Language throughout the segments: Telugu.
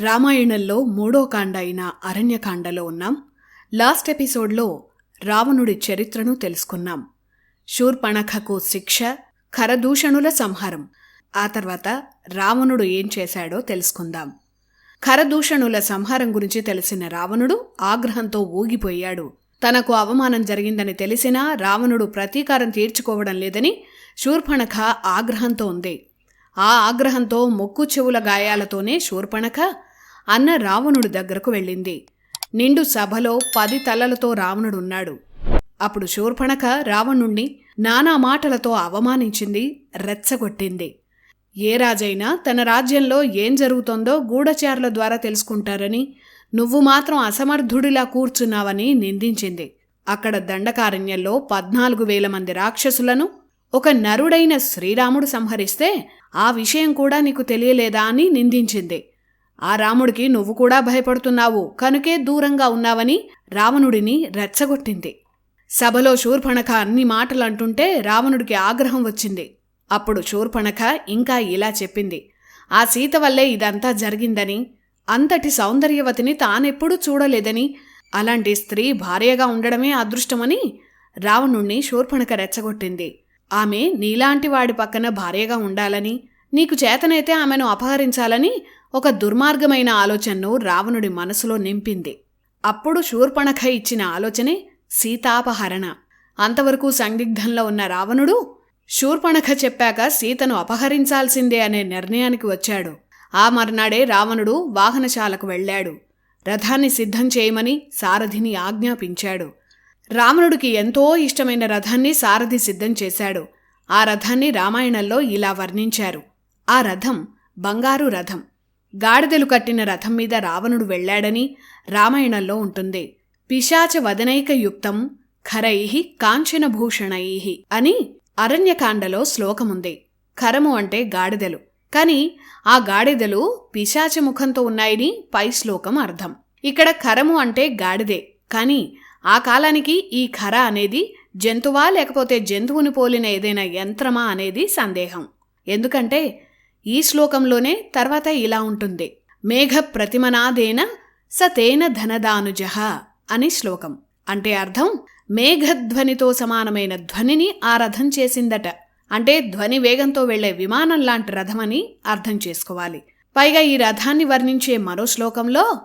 రామాయణంలో మూడో కాండ అయిన అరణ్యకాండలో ఉన్నాం. లాస్ట్ ఎపిసోడ్లో రావణుడి చరిత్రను తెలుసుకున్నాం. శూర్పణఖకు శిక్ష ఖరదూషణుల సంహారం. ఆ తర్వాత రావణుడు ఏం చేశాడో తెలుసుకుందాం. ఖరదూషణుల సంహారం గురించి తెలిసిన రావణుడు ఆగ్రహంతో ఊగిపోయాడు. తనకు అవమానం జరిగిందని తెలిసినా రావణుడు ప్రతీకారం తీర్చుకోవడం లేదని శూర్పణఖ ఆగ్రహంతో ఉంది. ఆ ఆగ్రహంతో ముక్కు చెవుల గాయాలతోనే శూర్పణఖ అన్న రావణుడి దగ్గరకు వెళ్ళింది. నిండు సభలో పది తలలతో రావణుడున్నాడు. అప్పుడు శూర్పణఖ రావణుణ్ణి నానా మాటలతో అవమానించింది రెచ్చగొట్టింది. ఏ రాజైనా తన రాజ్యంలో ఏం జరుగుతోందో గూఢచారుల ద్వారా తెలుసుకుంటారని నువ్వు మాత్రం అసమర్థుడిలా కూర్చున్నావని నిందించింది. అక్కడ దండకారణ్యంలో పద్నాలుగు వేల మంది రాక్షసులను ఒక నరుడైన శ్రీరాముడు సంహరిస్తే ఆ విషయం కూడా నీకు తెలియలేదా అని నిందించింది. ఆ రాముడికి నువ్వు కూడా భయపడుతున్నావు. కనుకే దూరంగా ఉన్నావని రావణుడిని రెచ్చగొట్టింది. సభలో శూర్పణఖ అన్ని మాటలు అంటుంటే రావణుడికి ఆగ్రహం వచ్చింది. అప్పుడు శూర్పణఖ ఇంకా ఇలా చెప్పింది. ఆ సీత వల్లే ఇదంతా జరిగిందని అంతటి సౌందర్యవతిని తానెప్పుడూ చూడలేదని అలాంటి స్త్రీ భార్యగా ఉండడమే అదృష్టమని రావణుణ్ణి శూర్పణఖ రెచ్చగొట్టింది. ఆమె నీలాంటి వాడి పక్కన భార్యగా ఉండాలని నీకు చేతనైతే ఆమెను అపహరించాలని ఒక దుర్మార్గమైన ఆలోచనను రావణుడి మనసులో నింపింది. అప్పుడు శూర్పణఖ ఇచ్చిన ఆలోచనే సీతాపహరణ. అంతవరకు సందిగ్ధంలో ఉన్న రావణుడు శూర్పణఖ చెప్పాక సీతను అపహరించాల్సిందే అనే నిర్ణయానికి వచ్చాడు. ఆ మర్నాడే రావణుడు వాహనశాలకు వెళ్ళాడు. రథాన్ని సిద్ధం చేయమని సారథిని ఆజ్ఞాపించాడు. రావణుడికి ఎంతో ఇష్టమైన రథాన్ని సారథి సిద్ధం చేశాడు. ఆ రథాన్ని రామాయణంలో ఇలా వర్ణించారు. ఆ రథం బంగారు రథం. గాడిదలు కట్టిన రథం మీద రావణుడు వెళ్ళాడని రామాయణంలో ఉంటుంది. పిశాచ వదనైక యుక్తం ఖరైహి కాంచనభూషణై అని అరణ్యకాండలో శ్లోకముంది. ఖరము అంటే గాడిదలు. కాని ఆ గాడిదలు పిశాచ ముఖంతో ఉన్నాయని పై శ్లోకం అర్థం. ఇక్కడ ఖరము అంటే గాడిదే. కాని ఆ కాలానికి ఈ ఖర అనేది జంతువా లేకపోతే జంతువుని పోలిన ఏదైనా యంత్రమా అనేది సందేహం. ఎందుకంటే ఈ శ్లోకంలోనే తర్వాత ఇలా ఉంటుంది. మేఘ ప్రతిమనాదేన సతేన ధనదానుజ అని శ్లోకం. అంటే అర్థం మేఘధ్వనితో సమానమైన ధ్వనిని ఆ రథం చేసిందట. అంటే ధ్వని వేగంతో వెళ్ళే విమానం లాంటి రథమని అర్థం చేసుకోవాలి. పైగా ఈ రథాన్ని వర్ణించే మరో శ్లోకంలో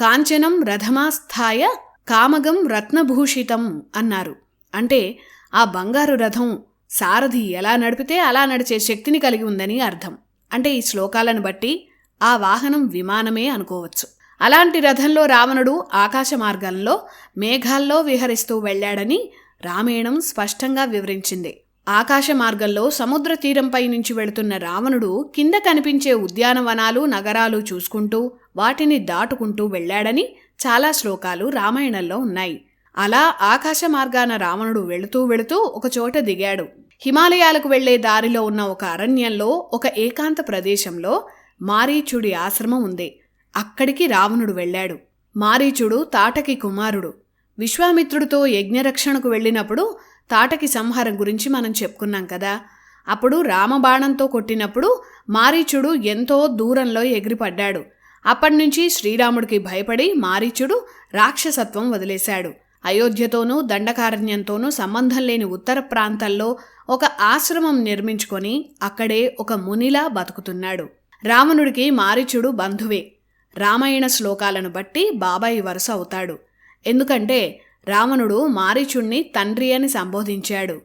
కాంచనం రథమాస్థాయ కామగం రత్నభూషితం అన్నారు. అంటే ఆ బంగారు రథం సారథి ఎలా నడిపితే అలా నడిచే శక్తిని కలిగి ఉందని అర్థం. అంటే ఈ శ్లోకాలను బట్టి ఆ వాహనం విమానమే అనుకోవచ్చు. అలాంటి రథంలో రావణుడు ఆకాశ మార్గంలో మేఘాల్లో విహరిస్తూ వెళ్ళాడని రామాయణం స్పష్టంగా వివరించింది. ఆకాశ మార్గంలో సముద్ర తీరంపై నుంచి వెళుతున్న రావణుడు కింద కనిపించే ఉద్యానవనాలు నగరాలు చూసుకుంటూ వాటిని దాటుకుంటూ వెళ్ళాడని చాలా శ్లోకాలు రామాయణంలో ఉన్నాయి. అలా ఆకాశ మార్గాన రావణుడు వెళుతూ వెళుతూ ఒకచోట దిగాడు. హిమాలయాలకు వెళ్ళే దారిలో ఉన్న ఒక అరణ్యంలో ఒక ఏకాంత ప్రదేశంలో మారీచుడి ఆశ్రమం ఉంది. అక్కడికి రావణుడు వెళ్ళాడు. మారీచుడు తాటకి కుమారుడు. విశ్వామిత్రుడితో యజ్ఞరక్షణకు వెళ్ళినప్పుడు తాటకి సంహారం గురించి మనం చెప్పుకున్నాం కదా. అప్పుడు రామబాణంతో కొట్టినప్పుడు మారీచుడు ఎంతో దూరంలో ఎగిరిపడ్డాడు. అప్పటినుంచి శ్రీరాముడికి భయపడి మారీచుడు రాక్షసత్వం వదిలేశాడు. అయోధ్యతోనూ దండకారణ్యంతోనూ సంబంధం లేని ఉత్తర ప్రాంతాల్లో ఒక ఆశ్రమం నిర్మించుకొని అక్కడే ఒక మునిలా బతుకుతున్నాడు. రావణుడికి మారీచుడు బంధువే. రామాయణ శ్లోకాలను బట్టి బాబాయి వరుస అవుతాడు. ఎందుకంటే రావణుడు మారీచుణ్ణి తండ్రి అని సంబోధించాడు.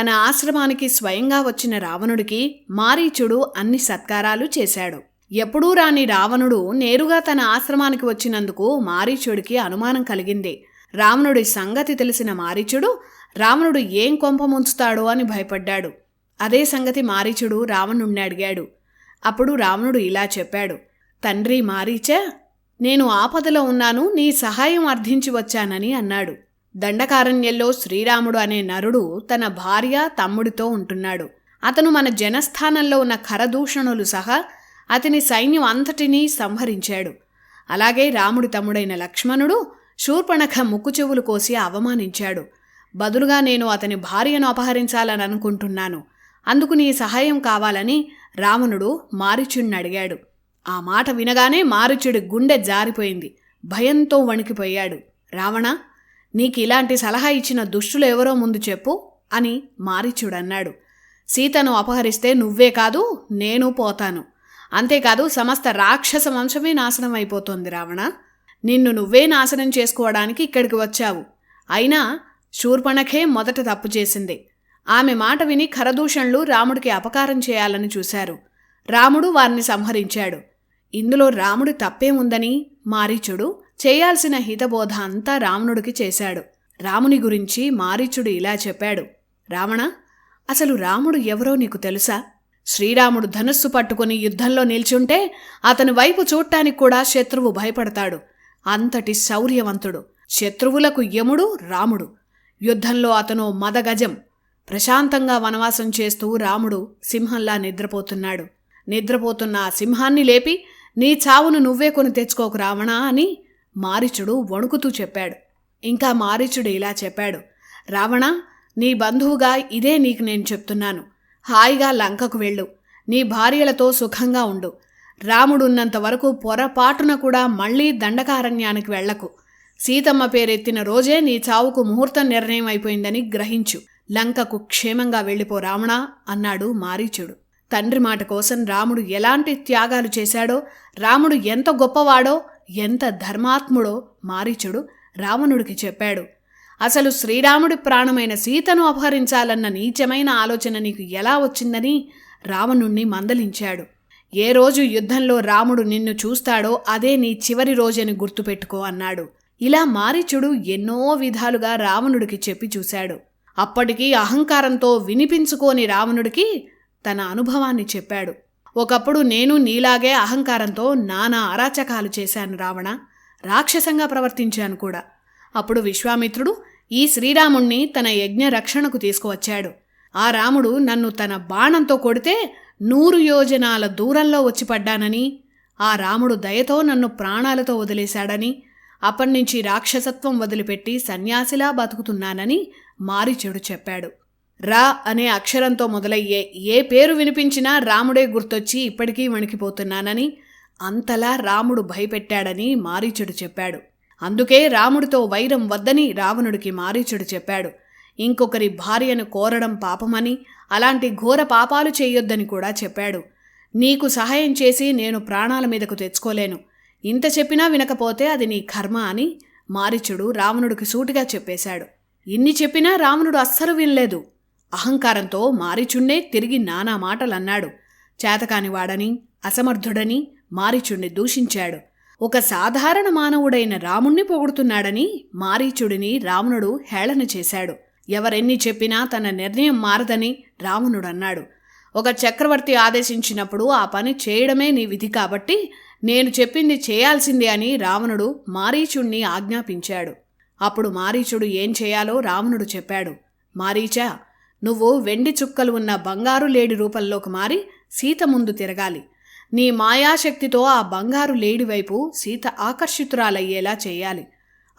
తన ఆశ్రమానికి స్వయంగా వచ్చిన రావణుడికి మారీచుడు అన్ని సత్కారాలు చేశాడు. ఎప్పుడూ రాని రావణుడు నేరుగా తన ఆశ్రమానికి వచ్చినందుకు మారీచుడికి అనుమానం కలిగింది. రావణుడి సంగతి తెలిసిన మారీచుడు రావణుడు ఏం కొంప ముంచుతాడో అని భయపడ్డాడు. అదే సంగతి మారీచుడు రావణుణ్ణి అడిగాడు. అప్పుడు రావణుడు ఇలా చెప్పాడు. తండ్రి మారీచా నేను ఆపదలో ఉన్నాను నీ సహాయం అర్థించి వచ్చానని అన్నాడు. దండకారణ్యంలో శ్రీరాముడు అనే నరుడు తన భార్య తమ్ముడితో ఉంటున్నాడు. అతను మన జనస్థానంలో ఉన్న ఖరదూషణులు సహా అతని సైన్యం అంతటినీ సంహరించాడు. అలాగే రాముడి తమ్ముడైన లక్ష్మణుడు శూర్పణఖ ముక్కు చెవులు కోసి అవమానించాడు. బదులుగా నేను అతని భార్యను అపహరించాలని అనుకుంటున్నాను అందుకు నీ సహాయం కావాలని రావణుడు మారిచుణ్ణి అడిగాడు. ఆ మాట వినగానే మారుచుడి గుండె జారిపోయింది. భయంతో వణికిపోయాడు. రావణ నీకు ఇలాంటి సలహా ఇచ్చిన దుష్టులు ఎవరో ముందు చెప్పు అని మారీచుడన్నాడు. సీతను అపహరిస్తే నువ్వే కాదు నేను పోతాను. అంతేకాదు సమస్త రాక్షస వంశమే నాశనం అయిపోతుంది రావణ. నిన్ను నువ్వే నాశనం చేసుకోవడానికి ఇక్కడికి వచ్చావు. అయినా శూర్పణఖే మొదట తప్పు చేసింది. ఆమె మాట విని ఖరదూషణులు రాముడికి అపకారం చేయాలని చూశారు. రాముడు వారిని సంహరించాడు. ఇందులో రాముడి తప్పేముందని మారీచుడు చేయాల్సిన హితబోధ అంతా రావణుడికి చేశాడు. రాముని గురించి మారీచుడు ఇలా చెప్పాడు. రావణ అసలు రాముడు ఎవరో నీకు తెలుసా? శ్రీరాముడు ధనుస్సు పట్టుకుని యుద్ధంలో నిల్చుంటే అతని వైపు చూడటానికి కూడా శత్రువు భయపడతాడు. అంతటి శౌర్యవంతుడు శత్రువులకు యముడు రాముడు. యుద్ధంలో అతను మదగజం. ప్రశాంతంగా వనవాసం చేస్తూ రాముడు సింహంలా నిద్రపోతున్నాడు. నిద్రపోతున్న ఆ సింహాన్ని లేపి నీ చావును నువ్వే కొని తెచ్చుకోకు రావణా అని మారిచుడు వణుకుతూ చెప్పాడు. ఇంకా మారిచుడు ఇలా చెప్పాడు రావణ నీ బంధువుగా ఇదే నీకు నేను చెప్తున్నాను. హాయిగా లంకకు వెళ్ళు. నీ భార్యలతో సుఖంగా ఉండు. రాముడున్నంత వరకు పొరపాటున కూడా మళ్ళీ దండకారణ్యానికి వెళ్ళకు. సీతమ్మ పేరెత్తిన రోజే నీ చావుకు ముహూర్తం నిర్ణయం అయిపోయిందని గ్రహించు. లంకకు క్షేమంగా వెళ్ళిపో రావణా అన్నాడు మారీచుడు. తండ్రి మాట కోసం రాముడు ఎలాంటి త్యాగాలు చేశాడో రాముడు ఎంత గొప్పవాడో ఎంత ధర్మాత్ముడో మారీచుడు రావణుడికి చెప్పాడు. అసలు శ్రీరాముడి ప్రాణమైన సీతను అపహరించాలన్న నీచమైన ఆలోచన నీకు ఎలా వచ్చిందని రావణుణ్ణి మందలించాడు. ఏ రోజు యుద్ధంలో రాముడు నిన్ను చూస్తాడో అదే నీ చివరి రోజని గుర్తుపెట్టుకో అన్నాడు. ఇలా మారీచుడు ఎన్నో విధాలుగా రావణుడికి చెప్పి చూశాడు. అప్పటికీ అహంకారంతో వినిపించుకోని రావణుడికి తన అనుభవాన్ని చెప్పాడు. ఒకప్పుడు నేను నీలాగే అహంకారంతో నానా అరాచకాలు చేశాను రావణ. రాక్షసంగా ప్రవర్తించాను కూడా. అప్పుడు విశ్వామిత్రుడు ఈ శ్రీరాముణ్ణి తన యజ్ఞ రక్షణకు తీసుకువచ్చాడు. ఆ రాముడు నన్ను తన బాణంతో కొడితే నూరు యోజనాల దూరంలో వచ్చి పడ్డానని ఆ రాముడు దయతో నన్ను ప్రాణాలతో వదిలేశాడని అప్పటినుంచి రాక్షసత్వం వదిలిపెట్టి సన్యాసిలా బతుకుతున్నానని మారిచెడు చెప్పాడు. రా అనే అక్షరంతో మొదలయ్యే ఏ పేరు వినిపించినా రాముడే గుర్తొచ్చి ఇప్పటికీ వణికిపోతున్నానని అంతలా రాముడు భయపెట్టాడని మారీచుడు చెప్పాడు. అందుకే రాముడితో వైరం వద్దని రావణుడికి మారీచుడు చెప్పాడు. ఇంకొకరి భార్యను కోరడం పాపమని అలాంటి ఘోర పాపాలు చేయొద్దని కూడా చెప్పాడు. నీకు సహాయం చేసి నేను ప్రాణాల మీదకు తెచ్చుకోలేను. ఇంత చెప్పినా వినకపోతే అది నీ కర్మ అని మారిచుడు రావణుడికి సూటిగా చెప్పేశాడు. ఇన్ని చెప్పినా రావణుడు అస్సలు వినలేదు. అహంకారంతో మారిచుండే తిరిగి నానా మాటలన్నాడు. చేతకానివాడని అసమర్థుడని మారీచుణ్ణి దూషించాడు. ఒక సాధారణ మానవుడైన రాముణ్ణి పొగుడుతున్నాడని మారీచుడిని రావణుడు హేళన చేశాడు. ఎవరెన్ని చెప్పినా తన నిర్ణయం మారదని రావణుడు అన్నాడు. ఒక చక్రవర్తి ఆదేశించినప్పుడు ఆ పని చేయడమే నీ విధి కాబట్టి నేను చెప్పింది చేయాల్సిందే అని రావణుడు మారీచుణ్ణి ఆజ్ఞాపించాడు. అప్పుడు మారీచుడు ఏం చేయాలో రావణుడు చెప్పాడు. మారీచా నువ్వు వెండి చుక్కలు ఉన్న బంగారు లేడి రూపంలోకి మారి సీత ముందు తిరగాలి. నీ మాయాశక్తితో ఆ బంగారు లేడి వైపు సీత ఆకర్షితురాలయ్యేలా చేయాలి.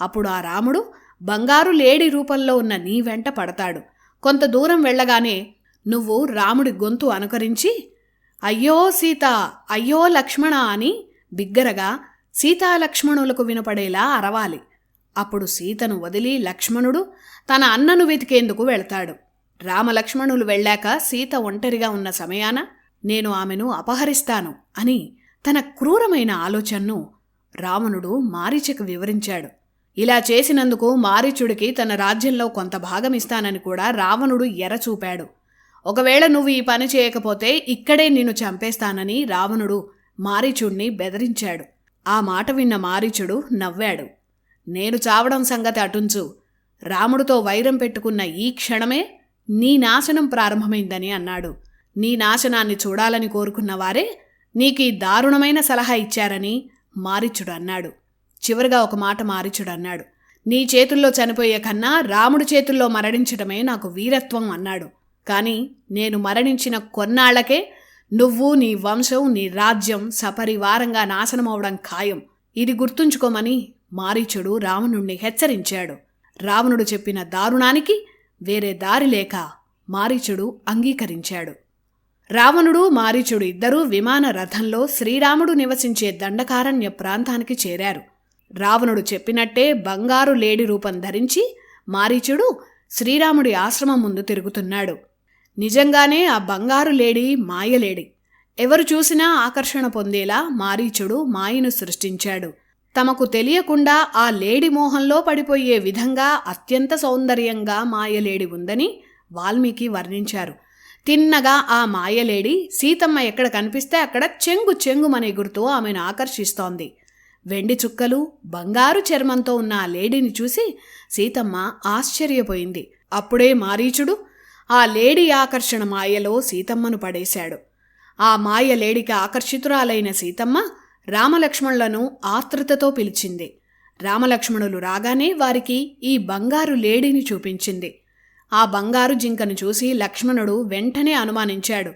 అప్పుడు ఆ రాముడు బంగారు లేడి రూపంలో ఉన్న నీ వెంట పడతాడు. కొంత దూరం వెళ్ళగానే నువ్వు రాముడి గొంతు అనుకరించి అయ్యో సీత అయ్యో లక్ష్మణ అని బిగ్గరగా సీతాలక్ష్మణులకు వినపడేలా అరవాలి. అప్పుడు సీతను వదిలి లక్ష్మణుడు తన అన్నను వెతికేందుకు వెళ్తాడు. రామలక్ష్మణులు వెళ్ళాక సీత ఒంటరిగా ఉన్న సమయాన నేను ఆమెను అపహరిస్తాను అని తన క్రూరమైన ఆలోచనను రావణుడు మారీచకు వివరించాడు. ఇలా చేసినందుకు మారీచుడికి తన రాజ్యంలో కొంత భాగం ఇస్తానని కూడా రావణుడు ఎరచూపాడు. ఒకవేళ నువ్వు ఈ పని చేయకపోతే ఇక్కడే నిన్ను చంపేస్తానని రావణుడు మారీచుడిని బెదిరించాడు. ఆ మాట విన్న మారీచుడు నవ్వాడు. నేను చావడం సంగతి అటుంచు. రాముడితో వైరం పెట్టుకున్న ఈ క్షణమే నీ నాశనం ప్రారంభమైందని అన్నాడు. నీ నాశనాన్ని చూడాలని కోరుకున్న వారే నీకు ఈ దారుణమైన సలహా ఇచ్చారని మారిచుడు అన్నాడు. చివరిగా ఒక మాట మారిచుడు అన్నాడు. నీ చేతుల్లో చనిపోయే కన్నా రాముడి చేతుల్లో మరణించడమే నాకు వీరత్వం అన్నాడు. కానీ నేను మరణించిన కొన్నాళ్ళకే నువ్వు నీ వంశం నీ రాజ్యం సపరివారంగా నాశనమవడం ఖాయం. ఇది గుర్తుంచుకోమని మారీచుడు రావణుణ్ణి హెచ్చరించాడు. రావణుడు చెప్పిన దారుణానికి వేరే దారి లేక మారీచుడు అంగీకరించాడు. రావణుడు మారీచుడు ఇద్దరూ విమాన రథంలో శ్రీరాముడు నివసించే దండకారణ్య ప్రాంతానికి చేరారు. రావణుడు చెప్పినట్టే బంగారు లేడి రూపం ధరించి మారీచుడు శ్రీరాముడి ఆశ్రమం ముందు తిరుగుతున్నాడు. నిజంగానే ఆ బంగారు లేడి మాయలేడి. ఎవరు చూసినా ఆకర్షణ పొందేలా మారీచుడు మాయను సృష్టించాడు. తమకు తెలియకుండా ఆ లేడి మోహంలో పడిపోయే విధంగా అత్యంత సౌందర్యంగా మాయలేడి ఉందని వాల్మీకి వర్ణించారు. తిన్నగా ఆ మాయలేడి సీతమ్మ ఎక్కడ కనిపిస్తే అక్కడ చెంగు చెంగుమనే గుర్తు ఆమెను ఆకర్షిస్తోంది. వెండి చుక్కలు బంగారు చర్మంతో ఉన్న ఆ లేడీని చూసి సీతమ్మ ఆశ్చర్యపోయింది. అప్పుడే మారీచుడు ఆ లేడీ ఆకర్షణ మాయలో సీతమ్మను పడేశాడు. ఆ మాయ లేడికి ఆకర్షితురాలైన సీతమ్మ రామలక్ష్మణులను ఆతృతతో పిలిచింది. రామలక్ష్మణులు రాగానే వారికి ఈ బంగారు లేడీని చూపించింది. ఆ బంగారు జింకను చూసి లక్ష్మణుడు వెంటనే అనుమానించాడు.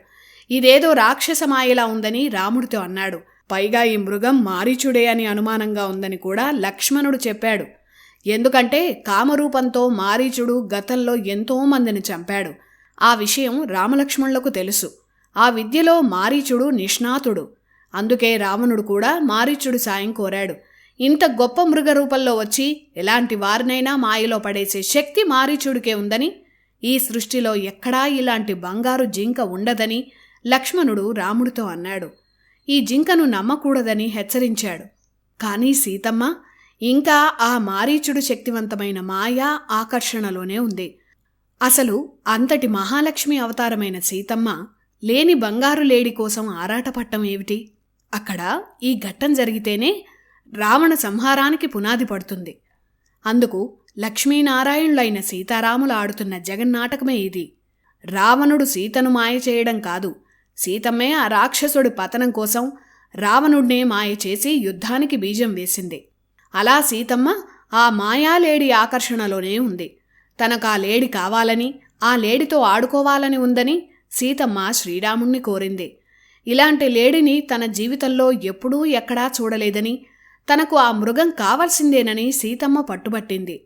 ఇదేదో రాక్షస మాయలా ఉందని రాముడితో అన్నాడు. పైగా ఈ మృగం మారీచుడే అని అనుమానంగా ఉందని కూడా లక్ష్మణుడు చెప్పాడు. ఎందుకంటే కామరూపంతో మారీచుడు గతంలో ఎంతో మందిని చంపాడు. ఆ విషయం రామలక్ష్మణులకు తెలుసు. ఆ విద్యలో మారీచుడు నిష్ణాతుడు. అందుకే రావణుడు కూడా మారీచుడు సాయం కోరాడు. ఇంత గొప్ప మృగ రూపంలో వచ్చి ఎలాంటి వారినైనా మాయలో పడేసే శక్తి మారీచుడికే ఉందని ఈ సృష్టిలో ఎక్కడా ఇలాంటి బంగారు జింక ఉండదని లక్ష్మణుడు రాముడితో అన్నాడు. ఈ జింకను నమ్మకూడదని హెచ్చరించాడు. కానీ సీతమ్మ ఇంకా ఆ మారీచుడు శక్తివంతమైన మాయా ఆకర్షణలోనే ఉంది. అసలు అంతటి మహాలక్ష్మి అవతారమైన సీతమ్మ లేని బంగారు లేడి కోసం ఆరాటపట్టం ఏమిటి? అక్కడ ఈ ఘట్టం జరిగితేనే రావణ సంహారానికి పునాది పడుతుంది. అందుకు లక్ష్మీనారాయణులైన సీతారాములు ఆడుతున్న జగన్నాటకమే ఇది. రావణుడు సీతను మాయ చేయడం కాదు సీతమ్మే ఆ రాక్షసుడి పతనం కోసం రావణుడినే మాయ చేసి యుద్ధానికి బీజం వేసింది. అలా సీతమ్మ ఆ మాయాలేడి ఆకర్షణలోనే ఉంది. తనకు ఆ లేడి కావాలని ఆ లేడితో ఆడుకోవాలని ఉందని సీతమ్మ శ్రీరాముణ్ణి కోరింది. ఇలాంటి లేడిని తన జీవితంలో ఎప్పుడూ ఎక్కడా చూడలేదని తనకు ఆ మృగం కావాల్సిందేనని సీతమ్మ పట్టుబట్టింది.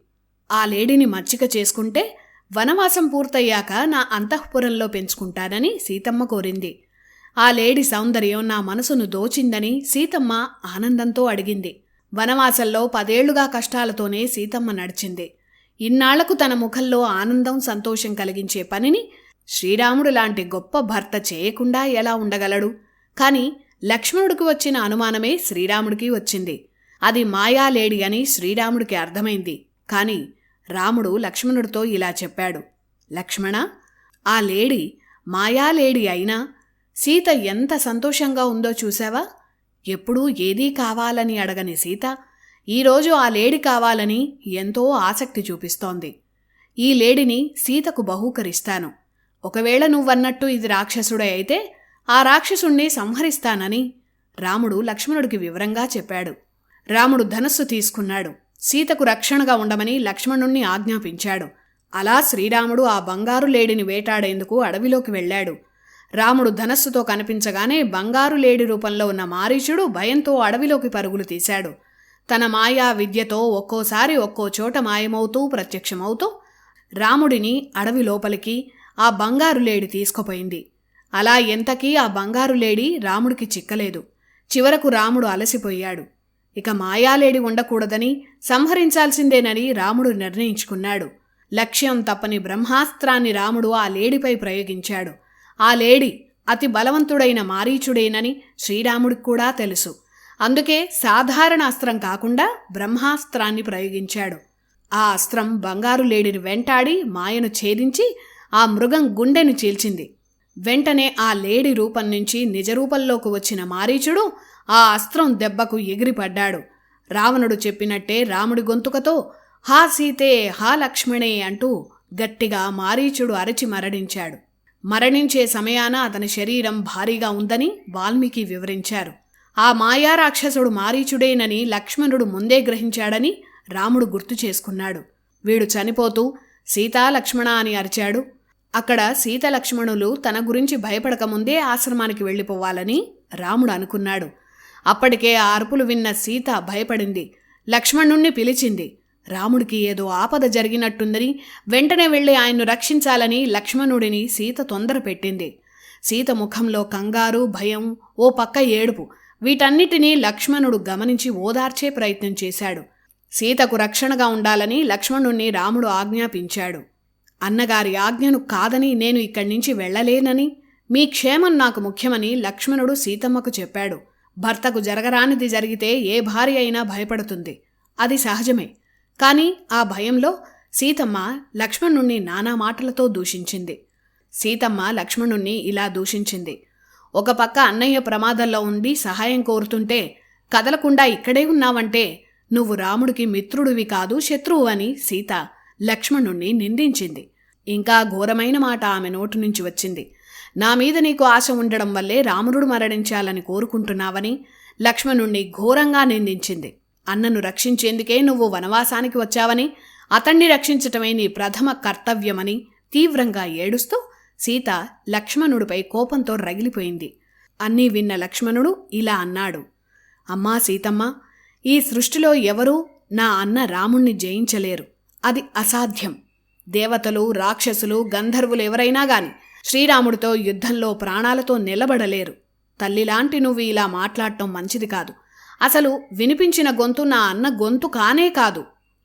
ఆ లేడిని మచ్చిక చేసుకుంటే వనవాసం పూర్తయ్యాక నా అంతఃపురంలో పెంచుకుంటానని సీతమ్మ కోరింది. ఆ లేడి సౌందర్యం నా మనసును దోచిందని సీతమ్మ ఆనందంతో అడిగింది. వనవాసంలో పదేళ్ళుగా కష్టాలతోనే సీతమ్మ నడిచింది. ఇన్నాళ్ళకు తన ముఖంలో ఆనందం సంతోషం కలిగించే పనిని శ్రీరాముడు లాంటి గొప్ప భర్త చేయకుండా ఎలా ఉండగలడు? కాని లక్ష్మణుడికి వచ్చిన అనుమానమే శ్రీరాముడికి వచ్చింది. అది మాయాలేడి అని శ్రీరాముడికి అర్థమైంది. కాని రాముడు లక్ష్మణుడితో ఇలా చెప్పాడు. లక్ష్మణ ఆ లేడి మాయాలేడి అయినా సీత ఎంత సంతోషంగా ఉందో చూసావా ఎప్పుడూ ఏదీ కావాలని అడగని సీత ఈరోజు ఆ లేడి కావాలని ఎంతో ఆసక్తి చూపిస్తోంది. ఈ లేడిని సీతకు బహూకరిస్తాను. ఒకవేళ నువ్వన్నట్టు ఇది రాక్షసుడే అయితే ఆ రాక్షసుణ్ణి సంహరిస్తానని రాముడు లక్ష్మణుడికి వివరంగా చెప్పాడు. రాముడు ధనస్సు తీసుకున్నాడు. సీతకు రక్షణగా ఉండమని లక్ష్మణుణ్ణి ఆజ్ఞాపించాడు. అలా శ్రీరాముడు ఆ బంగారు లేడిని వేటాడేందుకు అడవిలోకి వెళ్ళాడు. రాముడు ధనస్సుతో కనిపించగానే బంగారు లేడి రూపంలో ఉన్న మారీచుడు భయంతో అడవిలోకి పరుగులు తీశాడు. తన మాయా విద్యతో ఒక్కోసారి ఒక్కో చోట మాయమవుతూ ప్రత్యక్షమవుతూ రాముడిని అడవి లోపలికి ఆ బంగారు లేడి తీసుకుపోయింది. అలా ఎంతకీ ఆ బంగారు లేడి రాముడికి చిక్కలేదు. చివరకు రాముడు అలసిపోయాడు. ఇక మాయాలేడి ఉండకూడదని సంహరించాల్సిందేనని రాముడు నిర్ణయించుకున్నాడు. లక్ష్యం తప్పని బ్రహ్మాస్త్రాన్ని రాముడు ఆ లేడిపై ప్రయోగించాడు. ఆ లేడి అతి బలవంతుడైన మారీచుడేనని శ్రీరాముడికి కూడా తెలుసు. అందుకే సాధారణ అస్త్రం కాకుండా బ్రహ్మాస్త్రాన్ని ప్రయోగించాడు. ఆ అస్త్రం బంగారు లేడిని వెంటాడి మాయను ఛేదించి ఆ మృగం గుండెను చీల్చింది. వెంటనే ఆ లేడి రూపం నుంచి నిజరూపంలోకి వచ్చిన మారీచుడు ఆ అస్త్రం దెబ్బకు ఎగిరిపడ్డాడు. రావణుడు చెప్పినట్టే రాముడి గొంతుకతో హా సీతే హా లక్ష్మణే అంటూ గట్టిగా మారీచుడు అరచి మరణించాడు. మరణించే సమయాన అతని శరీరం భారీగా ఉందని వాల్మీకి వివరించారు. ఆ మాయా రాక్షసుడు మారీచుడేనని లక్ష్మణుడు ముందే గ్రహించాడని రాముడు గుర్తు చేసుకున్నాడు. వీడు చనిపోతూ సీతా లక్ష్మణ అని అరిచాడు. అక్కడ సీత లక్ష్మణులు తన గురించి భయపడకముందే ఆశ్రమానికి వెళ్ళిపోవాలని రాముడు అనుకున్నాడు. అప్పటికే ఆ అరుపులు విన్న సీత భయపడింది. లక్ష్మణుణ్ణి పిలిచింది. రాముడికి ఏదో ఆపద జరిగినట్టుందని వెంటనే వెళ్ళి ఆయన్ను రక్షించాలని లక్ష్మణుడిని సీత తొందర పెట్టింది. సీత ముఖంలో కంగారు భయం ఓ పక్క ఏడుపు. వీటన్నిటినీ లక్ష్మణుడు గమనించి ఓదార్చే ప్రయత్నం చేశాడు. సీతకు రక్షణగా ఉండాలని లక్ష్మణుణ్ణి రాముడు ఆజ్ఞాపించాడు. అన్నగారి ఆజ్ఞను కాదని నేను ఇక్కడి నుంచి వెళ్ళలేనని మీ క్షేమం నాకు ముఖ్యమని లక్ష్మణుడు సీతమ్మకు చెప్పాడు. భర్తకు జరగరానిది జరిగితే ఏ భార్య అయినా భయపడుతుంది. అది సహజమే. కానీ ఆ భయంలో సీతమ్మ లక్ష్మణుణ్ణి నానా మాటలతో దూషించింది. సీతమ్మ లక్ష్మణుణ్ణి ఇలా దూషించింది. ఒక పక్క అన్నయ్య ప్రమాదంలో ఉండి సహాయం కోరుతుంటే కదలకుండా ఇక్కడే ఉన్నావంటే నువ్వు రాముడికి మిత్రుడివి కాదు శత్రువు అని సీత లక్ష్మణుణ్ణి నిందించింది. ఇంకా ఘోరమైన మాట ఆమె నోటి నుంచి వచ్చింది. నా మీద నీకు ఆశ ఉండడం వల్లే రాముడు మరణించాలని కోరుకుంటున్నావని లక్ష్మణుణ్ణి ఘోరంగా నిందించింది. అన్నను రక్షించేందుకే నువ్వు వనవాసానికి వచ్చావని అతణ్ణి రక్షించటమే నీ ప్రథమ కర్తవ్యమని తీవ్రంగా ఏడుస్తూ సీత లక్ష్మణుడిపై కోపంతో రగిలిపోయింది. అన్నీ విన్న లక్ష్మణుడు ఇలా అన్నాడు. అమ్మా సీతమ్మ ఈ సృష్టిలో ఎవరూ నా అన్న రాముణ్ణి జయించలేరు. అది అసాధ్యం. దేవతలు రాక్షసులు గంధర్వులు ఎవరైనా గాని శ్రీరాముడితో యుద్ధంలో ప్రాణాలతో నిలబడలేరు. తల్లిలాంటి నువ్వు ఇలా మాట్లాడటం మంచిది కాదు. అసలు వినిపించిన గొంతు నా అన్న గొంతు కానే కాదు.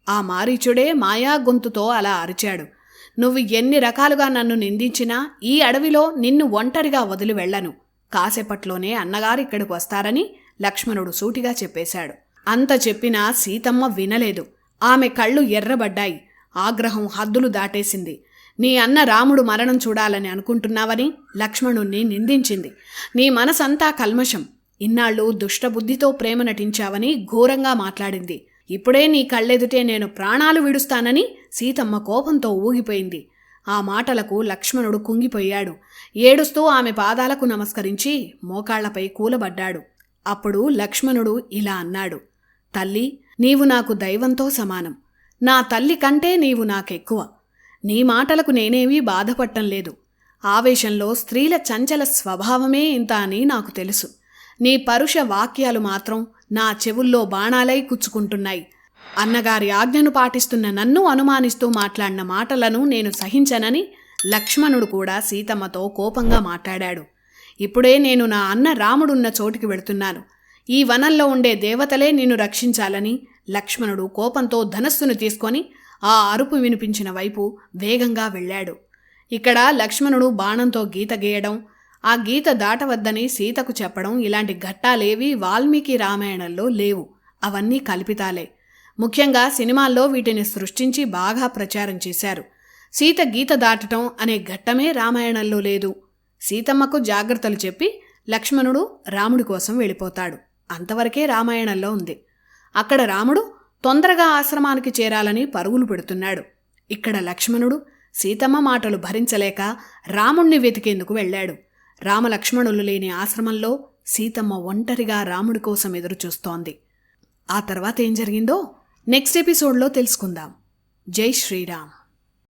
ఆ మారీచుడే మాయా గొంతుతో అలా అరిచాడు. నువ్వు ఎన్ని రకాలుగా నన్ను నిందించినా ఈ అడవిలో నిన్ను ఒంటరిగా వదిలి వెళ్ళను. కాసేపట్లోనే అన్నగారు ఇక్కడికి వస్తారని లక్ష్మణుడు సూటిగా చెప్పేశాడు. అంత చెప్పినా సీతమ్మ వినలేదు. ఆమె కళ్ళు ఎర్రబడ్డాయి. ఆగ్రహం హద్దులు దాటేసింది. నీ అన్న రాముడు మరణం చూడాలని అనుకుంటున్నావని లక్ష్మణుణ్ణి నిందించింది. నీ మనసంతా కల్మషం. ఇన్నాళ్ళు దుష్టబుద్ధితో ప్రేమ నటించావని ఘోరంగా మాట్లాడింది. ఇప్పుడే నీ కళ్ళెదుటే నేను ప్రాణాలు విడుస్తానని సీతమ్మ కోపంతో ఊగిపోయింది. ఆ మాటలకు లక్ష్మణుడు కుంగిపోయాడు. ఏడుస్తూ ఆమె పాదాలకు నమస్కరించి మోకాళ్ళపై కూలబడ్డాడు. అప్పుడు లక్ష్మణుడు ఇలా అన్నాడు. తల్లి నీవు నాకు దైవంతో సమానం. నా తల్లి కంటే నీవు నాకెక్కువ. నీ మాటలకు నేనేమీ బాధపడటం లేదు. ఆవేశంలో స్త్రీల చంచల స్వభావమే ఇంత అని నాకు తెలుసు. నీ పరుష వాక్యాలు మాత్రం నా చెవుల్లో బాణాలై కుచ్చుకుంటున్నాయి. అన్నగారి ఆజ్ఞను పాటిస్తున్న నన్ను అనుమానిస్తూ మాట్లాడిన మాటలను నేను సహించనని లక్ష్మణుడు కూడా సీతమ్మతో కోపంగా మాట్లాడాడు. ఇప్పుడే నేను నా అన్న రాముడున్న చోటికి వెళుతున్నాను. ఈ వనంలో ఉండే దేవతలే నిన్ను రక్షించాలని లక్ష్మణుడు కోపంతో ధనస్సును తీసుకొని ఆ అరుపు వినిపించిన వైపు వేగంగా వెళ్ళాడు. ఇక్కడ లక్ష్మణుడు బాణంతో గీత గీయడం ఆ గీత దాటవద్దని సీతకు చెప్పడం ఇలాంటి ఘట్టాలేవి వాల్మీకి రామాయణంలో లేవు. అవన్నీ కల్పితాలే. ముఖ్యంగా సినిమాల్లో వీటిని సృష్టించి బాగా ప్రచారం చేశారు. సీత గీత దాటటం అనే ఘట్టమే రామాయణంలో లేదు. సీతమ్మకు జాగ్రత్తలు చెప్పి లక్ష్మణుడు రాముడి కోసం వెళ్ళిపోతాడు. అంతవరకే రామాయణంలో ఉంది. అక్కడ రాముడు తొందరగా ఆశ్రమానికి చేరాలని పరుగులు పెడుతున్నాడు. ఇక్కడ లక్ష్మణుడు సీతమ్మ మాటలు భరించలేక రాముణ్ణి వెతికేందుకు వెళ్ళాడు. రామలక్ష్మణులు లేని ఆశ్రమంలో సీతమ్మ ఒంటరిగా రాముడి కోసం ఎదురుచూస్తోంది. ఆ తర్వాత ఏం జరిగిందో నెక్స్ట్ ఎపిసోడ్లో తెలుసుకుందాం. జై శ్రీరామ్.